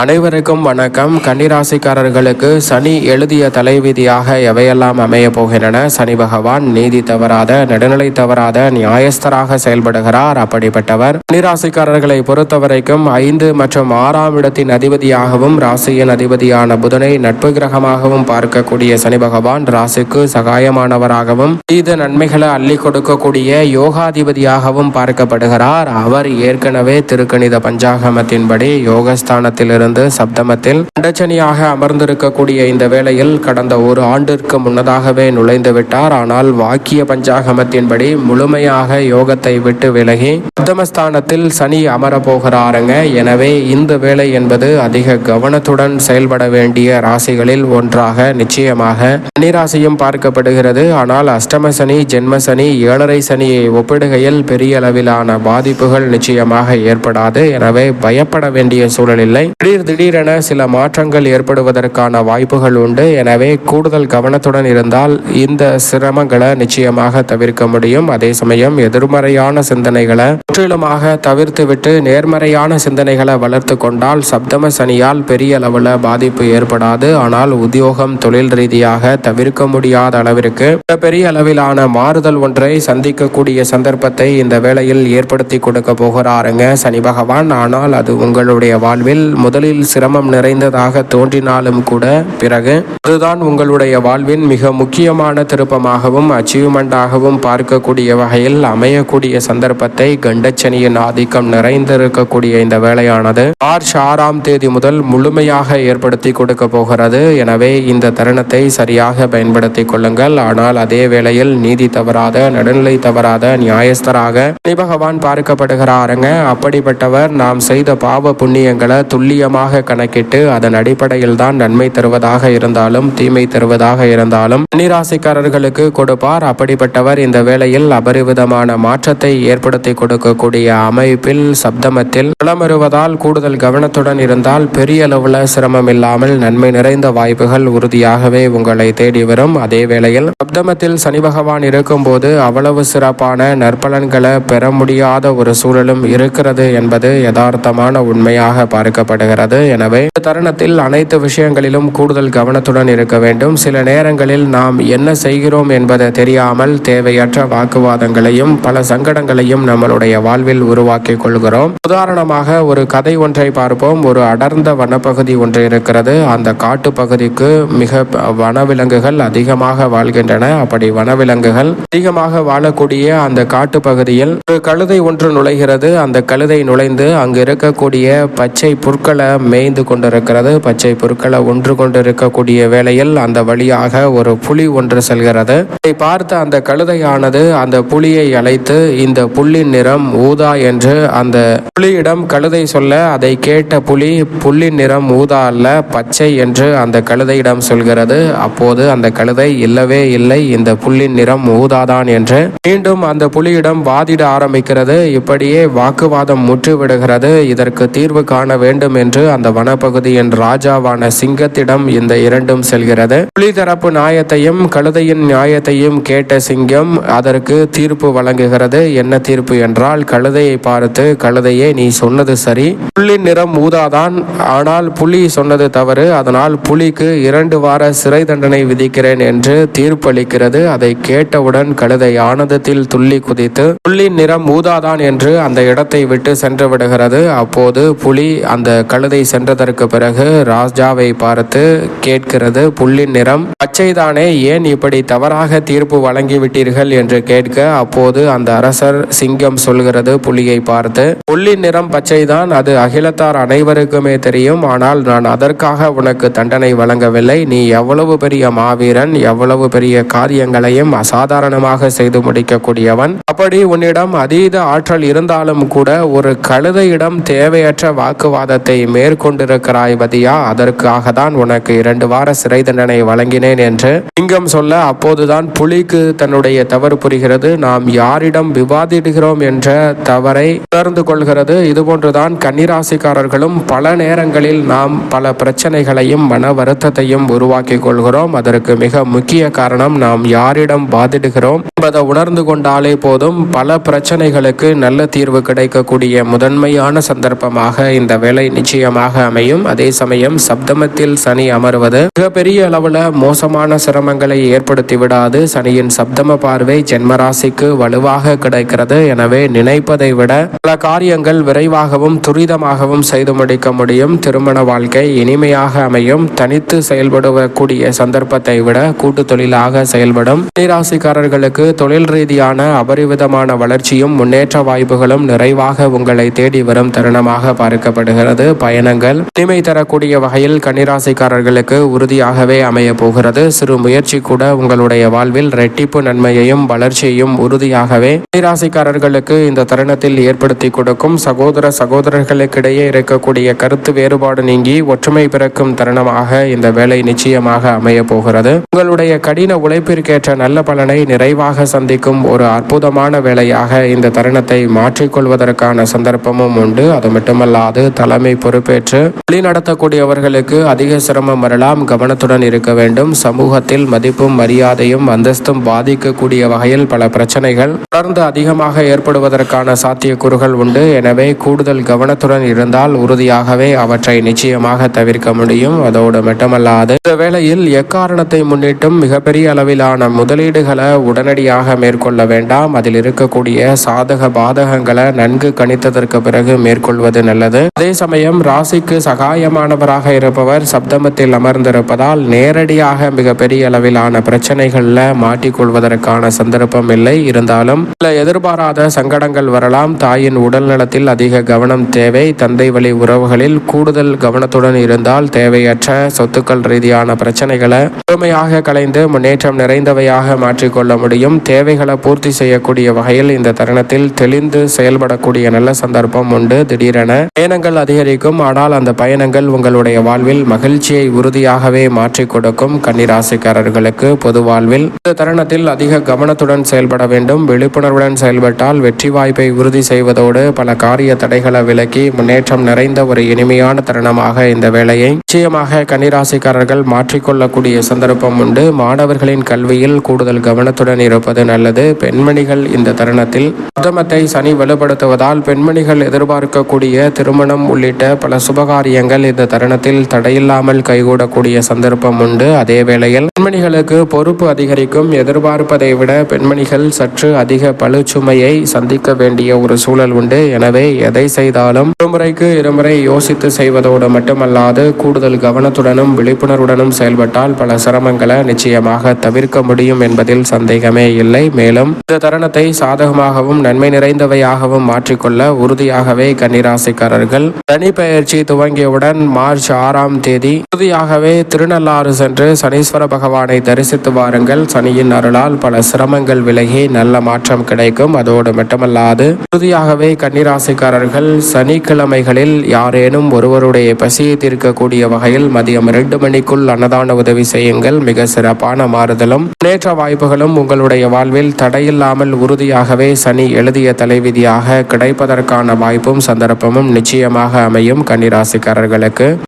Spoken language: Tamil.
அனைவருக்கும் வணக்கம். கன்னிராசிக்காரர்களுக்கு சனி எழுதிய தலைவிதியாக எவையெல்லாம் அமைய போகின்றன? சனி பகவான் நீதி தவறாத நடுநிலை தவறாத நியாயஸ்தராக செயல்படுகிறார். அப்படிப்பட்டவர். கன்னிராசிக்காரர்களை பொறுத்தவரைக்கும் ஐந்து மற்றும் ஆறாம் இடத்தின் அதிபதியாகவும் ராசியின் அதிபதியான புதனை நட்பு கிரகமாகவும் பார்க்கக்கூடிய சனி பகவான் ராசிக்கு சகாயமானவராகவும் தீத நன்மைகளை அள்ளி கொடுக்கக்கூடிய யோகாதிபதியாகவும் பார்க்கப்படுகிறார். அவர் ஏற்கனவே திருக்கணித பஞ்சாகமத்தின்படி யோகஸ்தானத்தில் இருந்து சப்தமத்தில் அண்டச்சனியாக அமர்ந்திருக்கக்கூடிய இந்த வேளையில் கடந்த ஒரு ஆண்டிற்கு முன்னதாகவே நுழைந்து விட்டார் ஆனால் வாக்கிய பஞ்சாகமத்தின்படி முழுமையாக யோகத்தை விட்டு விலகி சப்தமஸ்தானத்தில் சனி அமர போகிறாருங்க எனவே இந்த வேலை என்பது அதிக கவனத்துடன் செயல்பட வேண்டிய ராசிகளில் ஒன்றாக நிச்சயமாக கன்னிராசியும் பார்க்கப்படுகிறது. ஆனால் அஷ்டம சனி ஜென்ம சனி ஏழரை சனியை ஒப்பிடுகையில் பெரிய அளவிலான பாதிப்புகள் நிச்சயமாக ஏற்படாது. எனவே பயப்பட வேண்டிய சூழல் இல்லை. திடீர் திடீரென சில மாற்றங்கள் ஏற்படுவதற்கான வாய்ப்புகள் உண்டு. எனவே கூடுதல் கவனத்துடன் இருந்தால் இந்த சிரமங்களை நிச்சயமாக தவிர்க்க முடியும். அதே சமயம் எதிர்மறையான சிந்தனைகளை முற்றிலுமாக தவிர்த்துவிட்டு நேர்மறையான சிந்தனைகளை வளர்த்து கொண்டால் சப்தம சனியால் பெரிய அளவில் பாதிப்பு ஏற்படாது. ஆனால் உத்தியோகம் தொழில் ரீதியாக தவிர்க்க முடியாத அளவிற்கு பெரிய அளவிலான மாறுதல் ஒன்றை சந்திக்கக்கூடிய சந்தர்ப்பத்தை இந்த வேளையில் ஏற்படுத்தி கொடுக்க போகிறாருங்க சனி பகவான். ஆனால் அது உங்களுடைய வாழ்வில் முதல் முதலில் சிரமம் நிறைந்ததாக தோன்றினாலும் கூட பிறகு அதுதான் உங்களுடைய வாழ்வின் மிக முக்கியமான திருப்பமாகவும் அச்சீவ்மெண்டாகவும் பார்க்கக்கூடிய வகையில் அமையக்கூடிய சந்தர்ப்பத்தை கண்டச்சனியின் ஆதிக்கம் நிறைந்திருக்கக்கூடிய இந்த வேலையானது மார்ச் ஆறாம் தேதி முதல் முழுமையாக ஏற்படுத்தி கொடுக்க போகிறது. எனவே இந்த தருணத்தை சரியாக பயன்படுத்திக் கொள்ளுங்கள். ஆனால் அதே வேளையில் நீதி தவறாத நடுநிலை தவறாத நியாயஸ்தராக சனி பகவான் பார்க்கப்படுகிறாருங்க. அப்படிப்பட்டவர் நாம் செய்த பாவ புண்ணியங்களை துல்லியம் துல்லியமாக கணக்கிட்டு அதன் அடிப்படையில் தான் நன்மை தருவதாக இருந்தாலும் தீமை தருவதாக இருந்தாலும் கன்னிராசிக்காரர்களுக்கு கொடுப்பார். அப்படிப்பட்டவர் இந்த வேளையில் அபரிவிதமான மாற்றத்தை ஏற்படுத்தி கொடுக்கக்கூடிய அமைப்பில் சப்தமத்தில் வளமருவதால் கூடுதல் கவனத்துடன் இருந்தால் பெரிய அளவுல சிரமம் இல்லாமல் நன்மை நிறைந்த வாய்ப்புகள் உறுதியாகவே உங்களை தேடி வரும். அதே வேளையில் சப்தமத்தில் சனி பகவான் இருக்கும்போது அவ்வளவு சிறப்பான நற்பலன்களை பெற முடியாத ஒரு சூழலும் இருக்கிறது என்பது யதார்த்தமான உண்மையாக பார்க்கப்படுகிறது. எனவே இந்த தருணத்தில் அனைத்து விஷயங்களிலும் கூடுதல் கவனத்துடன் இருக்க வேண்டும். சில நேரங்களில் நாம் என்ன செய்கிறோம் என்பது தெரியாமல் தேவையற்ற வாக்குவாதங்களையும் பல சங்கடங்களையும் நம்மளுடைய வாழ்வில் உருவாக்கி கொள்கிறோம். உதாரணமாக ஒரு கதை ஒன்றை பார்ப்போம். ஒரு அடர்ந்த வனப்பகுதி ஒன்று இருக்கிறது. அந்த காட்டு பகுதிக்கு மிக வனவிலங்குகள் அதிகமாக வாழ்கின்றன. அப்படி வனவிலங்குகள் அதிகமாக வாழக்கூடிய அந்த காட்டு பகுதியில் ஒரு கழுதை ஒன்று நுழைகிறது. அந்த கழுதை நுழைந்து அங்கு இருக்கக்கூடிய பச்சை புற்களை மேய்ந்து கொண்டிருக்கிறது. பச்சை பொருட்களை ஒன்று கொண்டிருக்கக்கூடிய வேளையில் அந்த வழியாக ஒரு புலி ஒன்று செல்கிறது. அதை பார்த்த அந்த கழுதையானது அந்த புலியை அழைத்து இந்த புல்லின் நிறம் ஊதா என்று அந்த புலியிடம் கழுதை சொல்ல அதை கேட்ட புலி புல்லின் நிறம் ஊதா அல்ல பச்சை என்று அந்த கழுதையிடம் சொல்கிறது. அப்போது அந்த கழுதை இல்லவே இல்லை இந்த புல்லின் நிறம் ஊதாதான் என்று மீண்டும் அந்த புலியிடம் வாதிட ஆரம்பிக்கிறது. இப்படியே வாக்குவாதம் முற்றுவிடுகிறது. இதற்கு தீர்வு காண வேண்டும் என்று அந்த வனப்பகுதியின் ராஜாவான சிங்கத்திடம் இந்த இரண்டும் செல்கிறது. புலி தரப்பு நியாயத்தையும் கழுதையின் நியாயத்தையும் கேட்ட சிங்கம் அதற்கு தீர்ப்பு வழங்குகிறது. என்ன தீர்ப்பு என்றால் கழுதையை பார்த்து கழுதையே நீ சொன்னது சரி. புல்லின் நிறம் ஊதாதான். ஆனால் புலி சொன்னது தவறு. அதனால் புலிக்கு இரண்டு வார சிறை தண்டனை விதிக்கிறேன் என்று தீர்ப்பளிக்கிறது. அதை கேட்டவுடன் கழுதை ஆனந்தத்தில் துள்ளி குதித்து புல்லின் நிறம் ஊதாதான் என்று அந்த இடத்தை விட்டு சென்று விடுகிறது. அப்போது புலி அந்த கழுதை சென்றதற்கு பிறகு ராஜாவை பார்த்து கேட்கிறது புல்லின் நிறம் பச்சைதானே ஏன் இப்படி தவறாக தீர்ப்பு வழங்கிவிட்டீர்கள்? என்று கேட்க அப்போது அந்த அரசர் சிங்கம் சொல்கிறது புலியை பார்த்து புல்லின் நிறம் பச்சைதான் அது அகிலத்தார் அனைவருக்குமே தெரியும் ஆனால் நான் அதற்காக உனக்கு தண்டனை வழங்கவில்லை. நீ எவ்வளவு பெரிய மாவீரன் எவ்வளவு பெரிய காரியங்களையும் அசாதாரணமாக செய்து முடிக்கக்கூடியவன். அப்படி உன்னிடம் அதீத ஆற்றல் இருந்தாலும் கூட ஒரு கழுதையிடம் தேவையற்ற வாக்குவாதத்தை மேற்கொண்டிருக்கிறாய் பதியா அதற்காக தான் உனக்கு இரண்டு வார சிறை தண்டனை வழங்கினேன் என்று சிங்கம் சொல்ல அப்போதுதான் புலிக்கு தன்னுடைய தவறு புரிகிறது. நாம் யாரிடம் விவாதிடுகிறோம் என்ற தவறை உணர்ந்து கொள்கிறது. இதுபோன்றுதான் கன்னிராசிக்காரர்களும் பல நேரங்களில் நாம் பல பிரச்சனைகளையும் மன வருத்தத்தையும் உருவாக்கி கொள்கிறோம். அதற்கு மிக முக்கிய காரணம் நாம் யாரிடம் வாதிடுகிறோம் என்பதை உணர்ந்து கொண்டாலே போதும். பல பிரச்சனைகளுக்கு நல்ல தீர்வு கிடைக்கக்கூடிய முதன்மையான சந்தர்ப்பமாக இந்த வேலை விஷயமாக அமையும். அதே சமயம் சப்தமத்தில் சனி அமர்வது மிகப்பெரிய அளவுல மோசமான சிரமங்களை ஏற்படுத்தி விடாது. சனியின் சப்தம பார்வை ஜென்மராசிக்கு வலுவாக கிடைக்கிறது. எனவே நினைப்பதை விட பல காரியங்கள் விரைவாகவும் துரிதமாகவும் செய்து முடிக்க முடியும். திருமண வாழ்க்கை இனிமையாக அமையும். தனித்து செயல்படக்கூடிய சந்தர்ப்பத்தை விட கூட்டு தொழிலாக செயல்படும். ராசிக்காரர்களுக்கு தொழில் ரீதியான அபரிவிதமான வளர்ச்சியும் முன்னேற்ற வாய்ப்புகளும் நிறைவாக உங்களை தேடி வரும் தருணமாக பார்க்கப்படுகிறது. பயணங்கள். இனிமை தரக்கூடிய வகையில் கன்னிராசிக்காரர்களுக்கு உறுதியாகவே அமைய போகிறது. சிறு முயற்சி கூட உங்களுடைய வாழ்வில் ரெட்டிப்பு நன்மையையும் வளர்ச்சியையும் உறுதியாகவே கன்னிராசிக்காரர்களுக்கு இந்த தருணத்தில் ஏற்படுத்தி கொடுக்கும். சகோதர சகோதரர்களுக்கிடையே இருக்கக்கூடிய கருத்து வேறுபாடு நீங்கி ஒற்றுமை பிறக்கும் தருணமாக இந்த வேலை நிச்சயமாக அமைய போகிறது. உங்களுடைய கடின உழைப்பிற்கேற்ற நல்ல பலனை நிறைவாக சந்திக்கும் ஒரு அற்புதமான வேலையாக இந்த தருணத்தை மாற்றிக்கொள்வதற்கான சந்தர்ப்பமும் உண்டு. அது மட்டுமல்லாது தலைமை பொறுப்பு பொறுப்பேற்று வழிநடத்தக்கூடியவர்களுக்கு அதிக சிரமம் வரலாம் கவனத்துடன் இருக்க வேண்டும். சமூகத்தில் மதிப்பும் மரியாதையும் அந்தஸ்தும் பாதிக்கக்கூடிய வகையில் பல பிரச்சனைகள் தொடர்ந்து அதிகமாக ஏற்படுவதற்கான சாத்தியக்கூறுகள் உண்டு. எனவே கூடுதல் கவனத்துடன் இருந்தால் உறுதியாகவே அவற்றை நிச்சயமாக தவிர்க்க முடியும். அதோடு மட்டுமல்லாது இந்த வேளையில் எக்காரணத்தை முன்னிட்டும் மிகப்பெரிய அளவிலான முதலீடுகளை உடனடியாக மேற்கொள்ள வேண்டாம். அதில் இருக்கக்கூடிய சாதக பாதகங்களை நன்கு கணித்ததற்கு பிறகு மேற்கொள்வது நல்லது. அதே சமயம் ராசிக்கு சகாயமானவராக இருப்பவர் சப்தமத்தில் அமர்ந்திருப்பதால் நேரடியாக மிகப்பெரிய அளவிலான பிரச்சனைகளில் மாட்டிக்கொள்வதற்கான சந்தர்ப்பம் இல்லை. இருந்தாலும் சில எதிர்பாராத சங்கடங்கள் வரலாம். தாயின் உடல் நலத்தில் அதிக கவனம் தேவை. தந்தை வழி உறவுகளில் கூடுதல் கவனத்துடன் இருந்தால் தேவையற்ற சொத்துக்கள் ரீதியான பிரச்சனைகளை முழுமையாக கலைந்து முன்னேற்றம் நிறைந்தவையாக மாற்றிக்கொள்ள முடியும். தேவைகளை பூர்த்தி செய்யக்கூடிய வகையில் இந்த தருணத்தில் தெளிந்து செயல்படக்கூடிய நல்ல சந்தர்ப்பம் உண்டு. திடீரென பயணங்கள் அதிகரிக்கும். ஆனால் அந்த பயணங்கள் உங்களுடைய வாழ்வில் மகிழ்ச்சியை உறுதியாகவே மாற்றிக் கொடுக்கும். கன்னிராசிக்காரர்களுக்கு பொது வாழ்வில் இந்த தருணத்தில் அதிக கவனத்துடன் செயல்பட வேண்டும். விழிப்புணர்வுடன் செயல்பட்டால் வெற்றி வாய்ப்பை உறுதி செய்வதோடு பல காரிய தடைகளை விலக்கி முன்னேற்றம் நிறைந்த ஒரு இனிமையான தருணமாக இந்த வேலையை நிச்சயமாக கன்னிராசிக்காரர்கள் மாற்றிக்கொள்ளக்கூடிய சந்தர்ப்பம் உண்டு. மாணவர்களின் கல்வியில் கூடுதல் கவனத்துடன் இருப்பது நல்லது. பெண்மணிகள் இந்த தருணத்தில் உத்தமத்தை சனி வலுப்படுத்துவதால் பெண்மணிகள் எதிர்பார்க்கக்கூடிய திருமணம் உள்ளிட்ட பல சுபகாரியங்கள் இந்த தருணத்தில் தடையில்லாமல் கைகூடக்கூடிய சந்தர்ப்பம் உண்டு. அதே வேளையில் பெண்மணிகளுக்கு பொறுப்பு அதிகரிக்கும் எதிர்பார்ப்பதை விட பெண்மணிகள் சற்று அதிக பழுச்சுமையை சந்திக்க வேண்டிய ஒரு சூழல் உண்டு. எனவே எதை செய்தாலும் ஒருமுறைக்கு இருமுறை யோசித்து செய்வதோடு மட்டுமல்லாது கூடுதல் கவனத்துடனும் விழிப்புணர்வுடனும் செயல்பட்டால் பல சிரமங்களை நிச்சயமாக தவிர்க்க முடியும் என்பதில் சந்தேகமே இல்லை. மேலும் இந்த தருணத்தை சாதகமாகவும் நன்மை நிறைந்தவையாகவும் மாற்றிக்கொள்ள உறுதியாகவே கன்னிராசிக்காரர்கள் தனிப்பெயர்ச்சி துவங்கியவுடன் மார்ச் ஆறாம் தேதி உறுதியாகவே திருநள்ளாறு சென்று சனீஸ்வர பகவானை தரிசித்து வாருங்கள். சனியின் அருளால் பல சிரமங்கள் விலகி நல்ல மாற்றம் கிடைக்கும். அதோடு மட்டுமல்லாது உறுதியாகவே கன்னிராசிக்காரர்கள் சனிக்கிழமைகளில் யாரேனும் ஒருவருடைய பசியை தீர்க்கக்கூடிய வகையில் மதியம் இரண்டு மணிக்குள் அன்னதான உதவி செய்யுங்கள். மிக சிறப்பான மாறுதலும் முன்னேற்ற வாய்ப்புகளும் உங்களுடைய வாழ்வில் தடையில்லாமல் உறுதியாகவே சனி எழுதிய தலைவிதியாக கிடைப்பதற்கான வாய்ப்பும் சந்தர்ப்பமும் நிச்சயமாக அமையும். கன்னிராசிக்காரர்களுக்கு